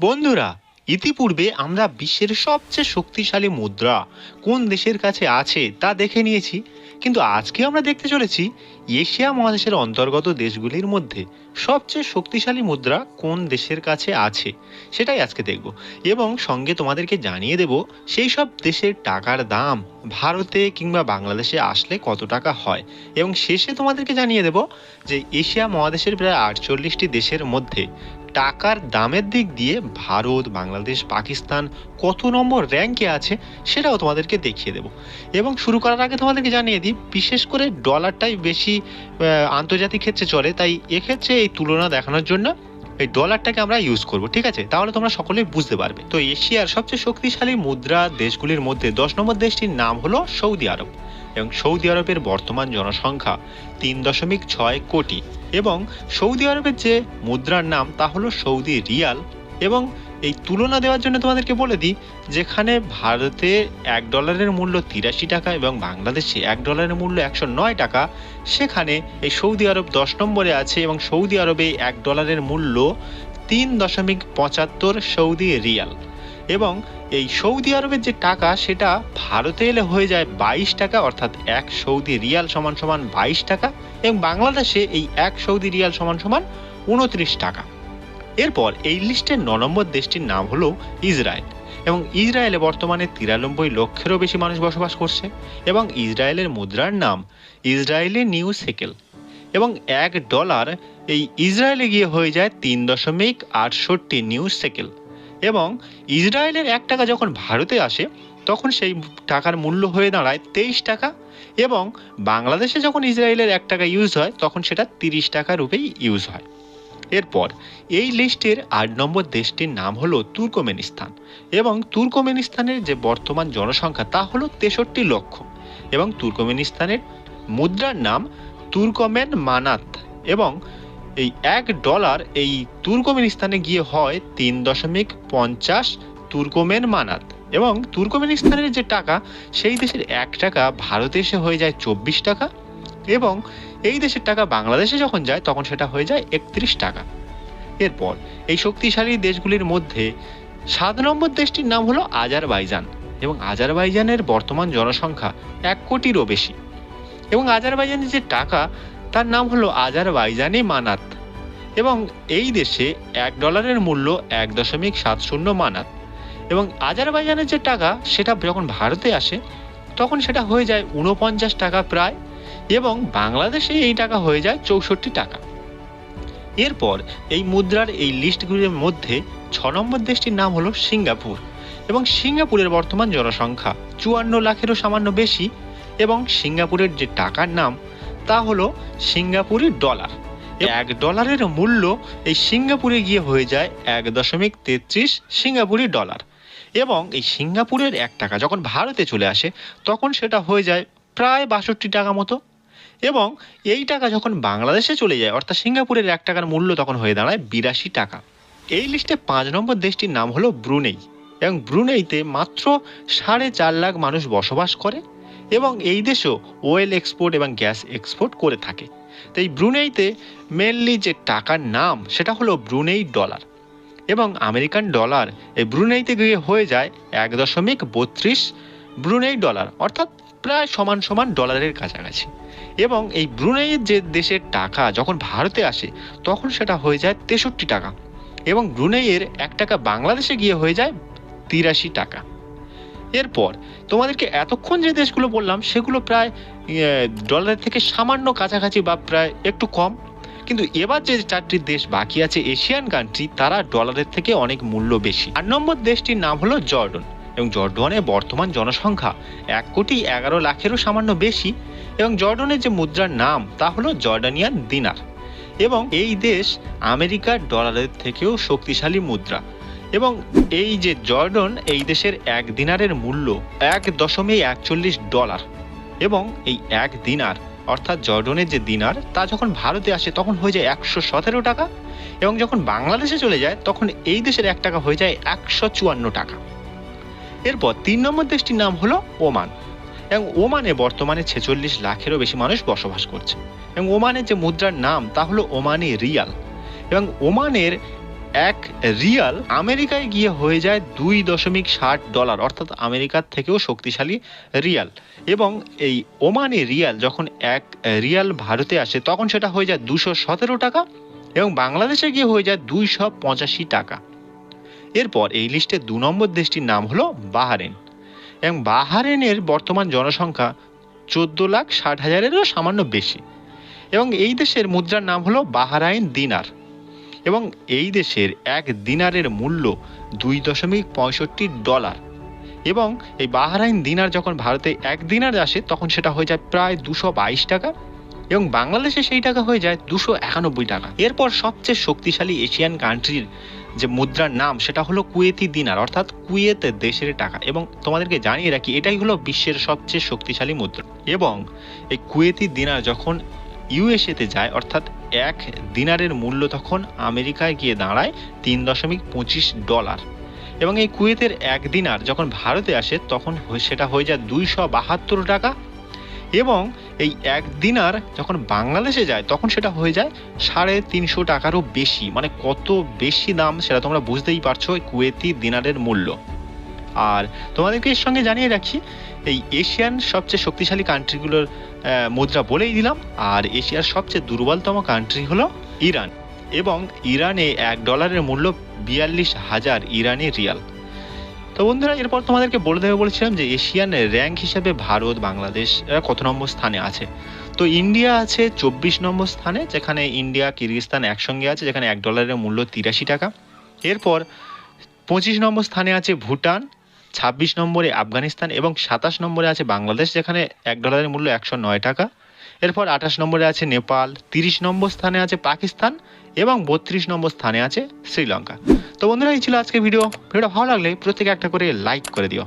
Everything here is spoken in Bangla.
বন্ধুরা, ইতিপূর্বে আমরা বিশ্বের সবচেয়ে শক্তিশালী মুদ্রা কোন দেশের কাছে আছে তা দেখে নিয়েছি, কিন্তু আজকে আমরা দেখতে চলেছি এশিয়া মহাদেশের অন্তর্গত দেশগুলির মধ্যে সবচেয়ে শক্তিশালী মুদ্রা কোন দেশের কাছে আছে? সেটাই আজকে দেখব। এবং সঙ্গে তোমাদেরকে জানিয়ে দেব সেই সব দেশের টাকার দাম ভারতে কিংবা বাংলাদেশে আসলে কত টাকা হয়? এবং শেষে তোমাদেরকে জানিয়ে দেব যে এশিয়া মহাদেশের প্রায় আটচল্লিশটি দেশের মধ্যে টাকার দামের দিক দিয়ে ভারত, বাংলাদেশ, পাকিস্তান কত নম্বর র্যাঙ্কে আছে সেটাও তোমাদেরকে দেখিয়ে দেব। এবং শুরু করার আগে তোমাদেরকে জানিয়ে দিই, বিশেষ করে ডলারটাই বেশি আন্তর্জাতিক ক্ষেত্রে চলে, তাই এক্ষেত্রে এই তুলনা দেখানোর জন্য এই ডলারটাকে আমরা ইউজ করব, ঠিক আছে? তাহলে তোমরা সকলেই বুঝতে পারবে। তো এশিয়ার সবচেয়ে শক্তিশালী মুদ্রা দেশগুলির মধ্যে দশ নম্বর দেশটির নাম হলো সৌদি আরব এবং সৌদি আরবের বর্তমান জনসংখ্যা তিন দশমিক ছয় কোটি এবং সৌদি আরবের যে মুদ্রার নাম তা হলো সৌদি রিয়াল এবং এই তুলনা দেওয়ার জন্য তোমাদেরকে বলে দিই, যেখানে ভারতে এক ডলারের মূল্য তিরাশি টাকা এবং বাংলাদেশে এক ডলারের মূল্য একশো নয় টাকা, সেখানে এই সৌদি আরব দশ নম্বরে আছে এবং সৌদি আরবে এক ডলারের মূল্য তিন দশমিক পঁচাত্তর সৌদি রিয়াল। এবং এই সৌদি আরবের যে টাকা, সেটা ভারতে এলে হয়ে যায় বাইশ টাকা, অর্থাৎ এক সৌদি রিয়াল সমান সমান বাইশ টাকা, এবং বাংলাদেশে এই এক সৌদি রিয়াল সমান সমান উনত্রিশ টাকা। এরপর এই লিস্টের ন নম্বর দেশটির নাম হলো ইসরায়েল। এবং ইসরায়েলে বর্তমানে তিরানব্বই লক্ষেরও বেশি মানুষ বসবাস করছে এবং ইসরায়েলের মুদ্রার নাম ইসরায়েলি নিউ সেকেল। এবং এক ডলার এই ইসরায়েলে গিয়ে হয়ে যায় তিন দশমিক আটষট্টি নিউ সেকেল। এবং ইসরায়েলের এক টাকা যখন ভারতে আসে, তখন সেই টাকার মূল্য হয়ে দাঁড়ায় তেইশ টাকা এবং বাংলাদেশে যখন ইসরায়েলের এক টাকা ইউজ হয়, তখন সেটা তিরিশ টাকা রূপেই ইউজ হয়। এরপর এই লিস্টের আট নম্বর দেশটির নাম হলো তুর্কমেনিস্তান এবং তুর্কমেনিস্তানের যে বর্তমান জনসংখ্যা তা হলো তেষট্টি লক্ষ এবং তুর্কমেনিস্তানের মুদ্রার নাম তুর্কমেন মানাত এবং এই এক ডলার এই তুর্কমেনিস্তানে গিয়ে হয় তিন দশমিক পঞ্চাশ তুর্কমেন মানাত এবং তুর্কমেনিস্তানের যে টাকা, সেই দেশের এক টাকা ভারতে এসে হয়ে যায় চব্বিশ টাকা। এবং এই দেশের টাকা বাংলাদেশে যখন যায়, তখন সেটা হয়ে যায় একত্রিশ টাকা। এরপর এই শক্তিশালী দেশগুলির মধ্যে সাত নম্বর দেশটির নাম হলো আজারবাইজান এবং আজারবাইজানের বর্তমান জনসংখ্যা এক কোটিরও বেশি। এবং আজারবাইজানের যে টাকা, তার নাম হলো আজারবাইজানি মানাত এবং এই দেশে এক ডলারের মূল্য এক দশমিক সাত শূন্য মানাত। এবং আজারবাইজানের যে টাকা, সেটা যখন ভারতে আসে, তখন সেটা হয়ে যায় উনপঞ্চাশ টাকা প্রায়। এবং বাংলাদেশে এই টাকা হয়ে যায় চৌষট্টি টাকা। এরপর এই মুদ্রার এই লিস্টগুলির মধ্যে ছ নম্বর দেশটির নাম হলো সিঙ্গাপুর এবং সিঙ্গাপুরের বর্তমান জনসংখ্যা চুয়ান্ন লাখেরও সামান্য বেশি এবং সিঙ্গাপুরের যে টাকার নাম, তা হলো সিঙ্গাপুরি ডলার। এক ডলারের মূল্য এই সিঙ্গাপুরে গিয়ে হয়ে যায় এক দশমিক তেত্রিশ সিঙ্গাপুরি ডলার এবং এই সিঙ্গাপুরের এক টাকা যখন ভারতে চলে আসে, তখন সেটা হয়ে যায় প্রায় বাষট্টি টাকা মতো। এবং এই টাকা যখন বাংলাদেশে চলে যায়, অর্থাৎ সিঙ্গাপুরের এক টাকার মূল্য তখন হয়ে দাঁড়ায় বিরাশি টাকা। এই লিস্টে পাঁচ নম্বর দেশটির নাম হলো ব্রুনেই। এবং ব্রুনেইতে মাত্র সাড়ে চার লাখ মানুষ বসবাস করে এবং এই দেশও ওয়েল এক্সপোর্ট এবং গ্যাস এক্সপোর্ট করে থাকে। তো এই ব্রুনেইতে মেনলি যে টাকার নাম, সেটা হলো ব্রুনেই ডলার। এবং আমেরিকান ডলার এই ব্রুনেইতে গিয়ে হয়ে যায় এক দশমিক বত্রিশ ব্রুনেই ডলার। অর্থাৎ প্রায় সমান সমান ডলারের কাছাকাছি। এবং এই ব্রুনেইয়ের যে দেশের টাকা যখন ভারতে আসে, তখন সেটা হয়ে যায় তেষট্টি টাকা। এবং ব্রুনেইয়ের এক টাকা বাংলাদেশে গিয়ে হয়ে যায় তিরাশি টাকা। এরপর তোমাদেরকে এতক্ষণ যে দেশগুলো বললাম, সেগুলো প্রায় ডলারের থেকে সামান্য কাছাকাছি বা প্রায় একটু কম। কিন্তু এবার যে চারটি দেশ বাকি আছে, এশিয়ান কান্ট্রি তারা ডলারের থেকে অনেক মূল্য বেশি। আট নম্বর দেশটির নাম হলো জর্ডন। এবং জর্ডনের বর্তমান জনসংখ্যা এক কোটি এগারো লাখেরও সামান্য বেশি, এবং জর্ডনের যে মুদ্রার নাম, তা হলো জর্ডানিয়ান দিনার। এবং এই দেশ আমেরিকার ডলারের থেকেও শক্তিশালী মুদ্রা। এবং এই যে জর্ডন, এই দেশের এক দিনারের মূল্য এক দশমিক একচল্লিশ ডলার। এবং এই এক দিনার, অর্থাৎ জর্ডনের যে দিনার, তা যখন ভারতে আসে, তখন হয়ে যায় একশো সতেরো টাকা। এবং যখন বাংলাদেশে চলে যায়, তখন এই দেশের এক টাকা হয়ে যায় একশো চুয়ান্ন টাকা। এরপর তিন নম্বর দেশটির নাম হলো ওমান। এবং ওমানে বর্তমানে ছেচল্লিশ লাখেরও বেশি মানুষ বসবাস করছে। এবং ওমানের যে মুদ্রার নাম, তা হলো ওমানি রিয়াল। এবং ওমানের এক রিয়াল আমেরিকায় গিয়ে হয়ে যায় দুই দশমিক ষাট ডলার, অর্থাৎ আমেরিকার থেকেও শক্তিশালী রিয়াল। এবং এই ওমানি রিয়াল যখন এক রিয়াল ভারতে আসে, তখন সেটা হয়ে যায় দুশো সতেরো টাকা এবং বাংলাদেশে গিয়ে হয়ে যায় দুইশো পঁচাশি টাকা। এরপর এই লিস্টে দু নম্বর দেশটির নাম হলো বাহারেন এবং বাহারেনের বর্তমান জনসংখ্যা চোদ্দ লাখ ষাট হাজারেরও সামান্য বেশি এবং এই দেশের মুদ্রার নাম হলো বাহারাইন দিনার এবং এই দেশের এক দিনারের মূল্য দুই দশমিক পঁয়ষট্টি ডলার এবং এই বাহারাইন দিনার যখন ভারতে এক দিনার আসে, তখন সেটা হয়ে যায় প্রায় দুশো বাইশ টাকা এবং বাংলাদেশে সেই টাকা হয়ে যায় দুশো একানব্বই টাকা। এরপর সবচেয়ে শক্তিশালী এশিয়ান কান্ট্রির যে মুদ্রার নাম, সেটা হলো কুয়েতি দিনার, অর্থাৎ কুয়েত দেশের টাকা। এবং তোমাদেরকে জানিয়ে রাখি, এটাই হলো বিশ্বের সবচেয়ে শক্তিশালী মুদ্রা। এবং এই কুয়েতি দিনার যখন ইউএসএতে যায়, অর্থাৎ এক দিনারের মূল্য তখন আমেরিকায় গিয়ে দাঁড়ায় তিন দশমিক পঁচিশ ডলার। এবং এই কুয়েতের এক দিনার যখন ভারতে আসে, তখন সেটা হয়ে যায় দুইশো বাহাত্তর টাকা। এবং এই এক দিনার যখন বাংলাদেশে যায়, তখন সেটা হয়ে যায় সাড়ে তিনশো টাকারও বেশি। মানে কত বেশি দাম সেটা তোমরা বুঝতেই পারছ কুয়েতি দিনারের মূল্য। আর তোমাদেরকে এর সঙ্গে জানিয়ে রাখি, এই এশিয়ান সবচেয়ে শক্তিশালী কান্ট্রিগুলোর মুদ্রা বলেই দিলাম। আর এশিয়ার সবচেয়ে দুর্বলতম কান্ট্রি হলো ইরান। এবং ইরানে এক ডলারের মূল্য বিয়াল্লিশ হাজার ইরানি রিয়াল। তো বন্ধুরা, এরপর তোমাদেরকে বলে দেবে, বলেছিলাম যে এশিয়ান র্যাঙ্ক হিসেবে ভারত, বাংলাদেশ কত নম্বর স্থানে আছে? তো ইন্ডিয়া আছে চব্বিশ নম্বর স্থানে, যেখানে ইন্ডিয়া কিরগিস্তান একসঙ্গে আছে, যেখানে এক ডলারের মূল্য তিরাশি টাকা। এরপর পঁচিশ নম্বর স্থানে আছে ভুটান, ছাব্বিশ নম্বরে আফগানিস্তান এবং সাতাশ নম্বরে আছে বাংলাদেশ, যেখানে এক ডলারের মূল্য একশো নয় টাকা। এরপর আঠাশ নম্বরে আছে নেপাল, তিরিশ নম্বর স্থানে আছে পাকিস্তান এবং বত্রিশ নম্বর স্থানে আছে শ্রীলঙ্কা। তো বন্ধুরা, এই ছিল আজকে ভিডিও। ভিডিও ভালো লাগলে প্রত্যেকে একটা করে লাইক করে দিও।